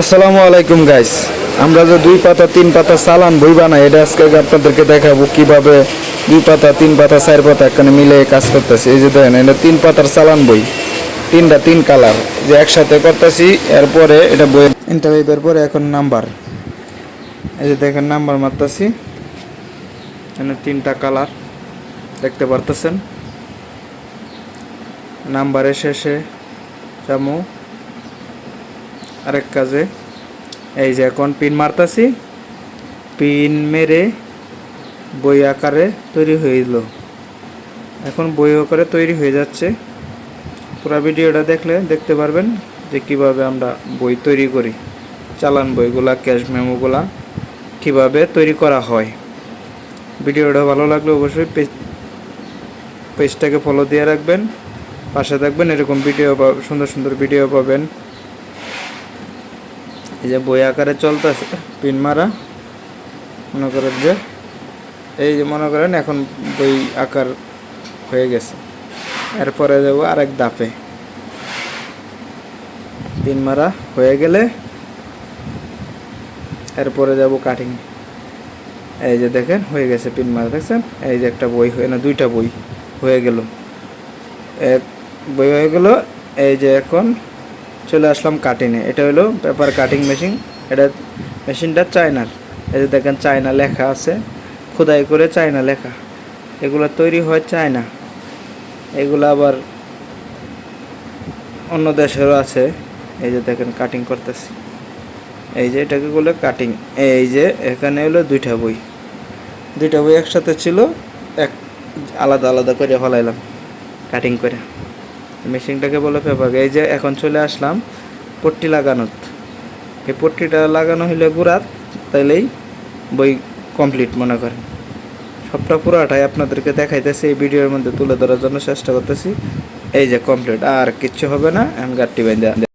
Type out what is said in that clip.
আসসালামু আলাইকুম গাইস আমরা যে দুই পাতা, তিন পাতা চালান বই বানাই, এটা আজকে আপনাদেরকে দেখাবো কীভাবে দুই পাতা, তিন পাতা, চার পাতা এখানে মিলে কাজ করতেছি। এই যে দেখেন, এটা তিন পাতার চালান বই। তিনটা, তিন কালার যে একসাথে করতেছি, এরপরে এটা বই ইন্টারভিউর পরে এখন নাম্বার এই যে দেখেন নাম্বার মারতেছি। এখানে তিনটা কালার দেখতে পারতেছেন? নাম্বারের শেষে চামু আরেক কাজে। এই যে এখন পিন মারতাছি। পিন মেরে বই আকারে তৈরি হইল এখন বই আকারে তৈরি হয়ে যাচ্ছে। পুরো ভিডিওটা দেখলে দেখতে পারবেন যে কীভাবে আমরা বই তৈরি করি, চালান বইগুলা, ক্যাশ মেমোগুলা কীভাবে তৈরি করা হয়। ভিডিওটা ভালো লাগলে অবশ্যই পেজ, পেজটাকে ফলো দিয়ে রাখবেন। পাশে থাকবেন, এরকম ভিডিও সুন্দর সুন্দর ভিডিও পাবেন। এই যে বই আকারে চলতেছে, পিন মারা, মনে করেন যে, এই যে মনে করেন এখন বই আকার হয়ে গেছে। এরপরে যাব আরেক দাপে পিন মারা হয়ে গেলে, এরপরে যাব কাটিং এই যে দেখেন, হয়ে গেছে পিন মারা, দেখছেন? এই যে একটা বই হয়ে না, দুইটা বই হয়ে গেল। এক বই হয়ে গেল, এই যে এখন চলে আসলাম কাটিংয়ে এটা হলো পেপার কাটিং মেশিন এটা মেশিনটা চায়নার এই যে দেখেন চায়না লেখা আছে। খোদাই করে চায়না লেখা। এগুলো তৈরি হয় চায়না এগুলো আবার অন্য দেশেরও আছে। এই যে দেখেন কাটিং করতেছি। এই যে এটাকে বলে কাটিং এই যে এখানে হলো দুইটা বই। দুইটা বই একসাথে ছিল। এক আলাদা আলাদা করে ফলাইলাম। কাটিং করে। মেশিনটাকে বলে পেপার এই যে এখন চলে আসলাম পট্টি লাগানোর এই পট্টিটা লাগানো হইলে গুড়াত তাইলেই বই কমপ্লিট মনে করেন। সবটা পুরাটাই আপনাদেরকে দেখাইতেছি, এই ভিডিওর মধ্যে তুলে ধরার জন্য চেষ্টা করতেছি। এই যে কমপ্লিট, আর কিচ্ছু হবে না এখন গাড়টি বেঁধে